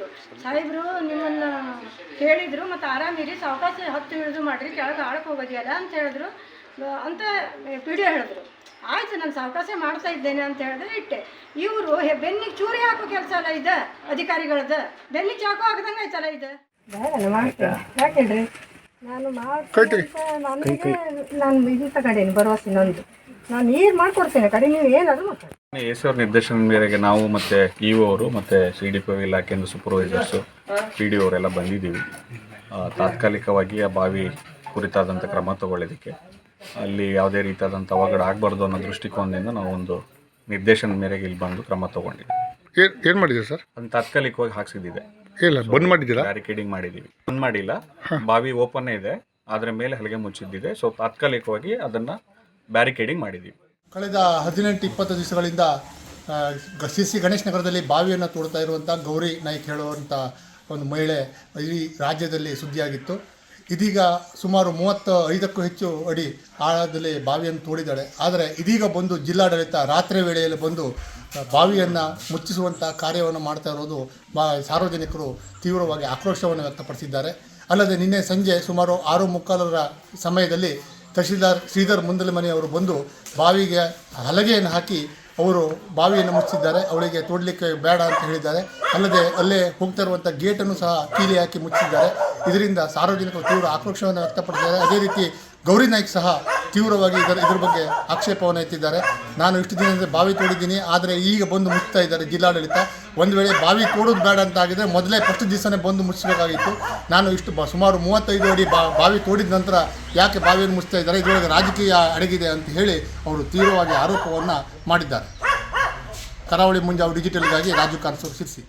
ಹೇಳಿದ್ರು ಸಾಹೇಬ್ರು ನಿಮ್ಮನ್ನ ಹೇಳಿದರು ಮತ್ತೆ ಆರಾಮಿರಿ ಸಾವಕಾಶ ಹತ್ತು ಇಳಿದು ಮಾಡ್ರಿ ಕೆಳಗೆ ಆಳಕ್ಕೆ ಹೋಗೋದಿಯಲ್ಲ ಅಂತ ಹೇಳಿದ್ರು. ಅಂತ ಪಿ ಡಿ ಹೇಳಿದ್ರು. ಆಯ್ತು ನಾನು ಸಾವಕಾಶ ಮಾಡ್ತಾ ಇದ್ದೇನೆ ಅಂತ ಹೇಳಿದ್ರೆ ಇಟ್ಟೆ. ಇವರು ಬೆನ್ನಿಗೆ ಚೂರಿ ಹಾಕೋ ಕೆಲಸ ಅಲ್ಲ ಇದ ಅಧಿಕಾರಿಗಳದ ಬೆನ್ನಿ ಚಾಕು ಹಾಕದಂಗೆ ಆಯ್ತಲ್ಲ ಇದೆ? ಯಾಕೆ ನಾನು ನಾನು ಇದು ತಗೊಂಡೇನಿ ಬರುವ ನಾನು ನೀರು ಮಾಡ್ಕೊಡ್ತೇನೆ ಕಡೆ ನೀವು ಏನಾದರೂ ಮಾತಾಡಿ ಎಸ್ ಅವ್ರ ನಿರ್ದೇಶನದ ಮೇರೆಗೆ ನಾವು ಮತ್ತೆ ಇಒ ಅವರು ಮತ್ತೆ ಸಿ ಡಿ ಪಿ ಇಲಾಖೆಯಿಂದ ಸೂಪರ್ವೈಸರ್ಸು ಪಿ ಡಿ ಅವರೆಲ್ಲ ಬಂದಿದ್ದೀವಿ. ಆ, ತಾತ್ಕಾಲಿಕವಾಗಿ ಆ ಬಾವಿ ಕುರಿತಾದಂಥ ಕ್ರಮ ತಗೊಳ್ಳೋದಕ್ಕೆ. ಅಲ್ಲಿ ಯಾವುದೇ ರೀತಿಯಾದಂಥ ಅವಘಡ ಆಗಬಾರ್ದು ಅನ್ನೋ ದೃಷ್ಟಿಕೋನದಿಂದ ನಾವು ಒಂದು ನಿರ್ದೇಶನ ಮೇರೆಗೆ ಇಲ್ಲಿ ಬಂದು ಕ್ರಮ ತಗೊಂಡಿದ್ದೀವಿ. ಏನು ಏನು ಮಾಡಿದ್ದೀರಾ ಸರ್? ಅದನ್ನ ತಾತ್ಕಾಲಿಕವಾಗಿ ಹಾಕ್ಸಿದ್ದಿದೆ ಇಲ್ಲ ಬಂದ್ ಮಾಡಿದ್ದೀರಾ? ಬ್ಯಾರಿಕೇಡಿಂಗ್ ಮಾಡಿದ್ದೀವಿ. ಬಂದ್ ಮಾಡಿಲ್ಲ. ಬಾವಿ ಓಪನ್ ಇದೆ. ಅದರ ಮೇಲೆ ಹಲಗೆ ಮುಚ್ಚಿದ್ದಿದೆ. ಸೊ ತಾತ್ಕಾಲಿಕವಾಗಿ ಅದನ್ನ ಬ್ಯಾರಿಕೇಡಿಂಗ್ ಮಾಡಿದ್ದೀವಿ ಕಳೆದ ಹದಿನೆಂಟು, ಇಪ್ಪತ್ತು ದಿವಸಗಳಿಂದ ಸಿ ಸಿ ಗಣೇಶ್ ನಗರದಲ್ಲಿ ಬಾವಿಯನ್ನು ತೋಡ್ತಾ ಇರುವಂಥ ಗೌರಿ ನಾಯ್ಕ್ ಹೇಳುವಂಥ ಒಂದು ಮಹಿಳೆ ಇಡೀ ರಾಜ್ಯದಲ್ಲಿ ಸುದ್ದಿಯಾಗಿತ್ತು. ಇದೀಗ ಸುಮಾರು ಮೂವತ್ತ ಐದಕ್ಕೂ ಹೆಚ್ಚು ಅಡಿ ಆಳದಲ್ಲಿ ಬಾವಿಯನ್ನು ತೋಡಿದ್ದಾಳೆ. ಆದರೆ ಇದೀಗ ಬಂದು ಜಿಲ್ಲಾಡಳಿತ ರಾತ್ರಿ ವೇಳೆಯಲ್ಲಿ ಬಂದು ಬಾವಿಯನ್ನು ಮುಚ್ಚಿಸುವಂಥ ಕಾರ್ಯವನ್ನು ಮಾಡ್ತಾ ಇರೋದು ಬಾ, ಸಾರ್ವಜನಿಕರು ತೀವ್ರವಾಗಿ ಆಕ್ರೋಶವನ್ನು ವ್ಯಕ್ತಪಡಿಸಿದ್ದಾರೆ. ಅಲ್ಲದೆ ನಿನ್ನೆ ಸಂಜೆ ಸುಮಾರು ಆರು ಮುಕ್ಕಾಲರ ಸಮಯದಲ್ಲಿ ತಹಶೀಲ್ದಾರ್ ಶ್ರೀಧರ್ ಮುಂದಲಮನಿ ಅವರು ಬಂದು ಬಾವಿಗೆ ಹಲಗೆಯನ್ನು ಹಾಕಿ ಅವರು ಬಾವಿಯನ್ನು ಮುಚ್ಚಿದ್ದಾರೆ. ಅವಳಿಗೆ ತೋಡಲಿಕ್ಕೆ ಬೇಡ ಅಂತ ಹೇಳಿದ್ದಾರೆ. ಅಲ್ಲದೆ ಅಲ್ಲೇ ಹೋಗ್ತಾ ಇರುವಂಥ ಗೇಟನ್ನು ಸಹ ಕೀಲಿ ಹಾಕಿ ಮುಚ್ಚಿದ್ದಾರೆ. ಇದರಿಂದ ಸಾರ್ವಜನಿಕರು ತೀವ್ರ ಆಕ್ರೋಶವನ್ನು ವ್ಯಕ್ತಪಡಿಸಿದ್ದಾರೆ. ಅದೇ ರೀತಿ ಗೌರಿ ನಾಯ್ಕ್ ಸಹ ತೀವ್ರವಾಗಿ ಇದರ ಇದ್ರ ಬಗ್ಗೆ ಆಕ್ಷೇಪವನ್ನು ಎತ್ತಿದ್ದಾರೆ. ನಾನು ಇಷ್ಟು ದಿನದಿಂದ ಬಾವಿ ತೋಡಿದ್ದೀನಿ, ಆದರೆ ಈಗ ಬಂದು ಮುಚ್ತಾ ಇದ್ದಾರೆ ಜಿಲ್ಲಾಡಳಿತ. ಒಂದು ವೇಳೆ ಬಾವಿ ತೋಡೋದು ಬೇಡ ಅಂತ ಆಗಿದ್ರೆ ಮೊದಲೇ ಫಸ್ಟ್ ದಿವಸನೇ ಬಂದು ಮುಚ್ಚಬೇಕಾಗಿತ್ತು ನಾನು ಇಷ್ಟು ಸುಮಾರು ಮೂವತ್ತೈದು ಅಡಿ ಬಾವಿ ತೋಡಿದ ನಂತರ ಯಾಕೆ ಬಾವಿಯನ್ನು ಮುಚ್ತಾ ಇದ್ದಾರೆ? ಇದರೊಳಗೆ ರಾಜಕೀಯ ಅಡಗಿದೆ ಅಂತ ಹೇಳಿ ಅವರು ತೀವ್ರವಾಗಿ ಆರೋಪವನ್ನು ಮಾಡಿದ್ದಾರೆ. ಕರಾವಳಿ ಮುಂಜಾವು ಡಿಜಿಟಲ್ಗಾಗಿ ರಾಜು ಕಾನ್ಸೂರ್ ಶಿರ್ಸಿ